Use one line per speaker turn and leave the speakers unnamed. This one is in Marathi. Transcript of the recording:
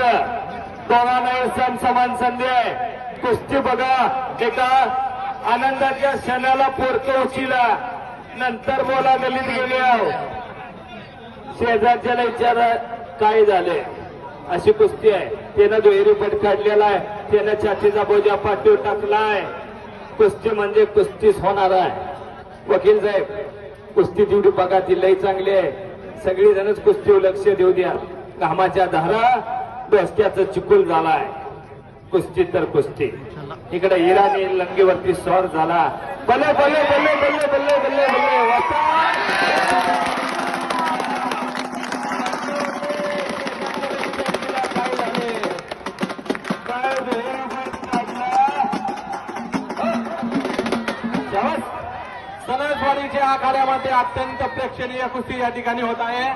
होतं. दोघांनाही सम समान संधी आहे. कुस्ती बघा एका आनंदाच्या क्षणाला पोरतो उशिला नंतर बोला गलीत गेले आहो. शेजारच्याला विचारा काय झाले? अशी कुस्ती आहे. त्यानं दुहेरी पट काढलेला आहे. त्यानं छातीचा बोजा पाठीवर टाकलाय कुस्ती म्हणजे कुस्तीच होणार आहे. वकील साहेब कुस्ती तेवढी बघा ती लई चांगली आहे. सगळी जणच कुस्तीवर लक्ष देऊ द्या. कामाच्या धारा डोसक्याचं चिकुल झालाय. कुस्ती तर कुस्ती. इकडे इराणी लंगेवरती स्वर झाला. बल्ले बल्ले बल्ले बल्ले बल्ले बल्ले बल्ले.
सनसवाडीच्या आखाड्यामध्ये अत्यंत प्रेक्षणीय कुस्ती या ठिकाणी होत आहे.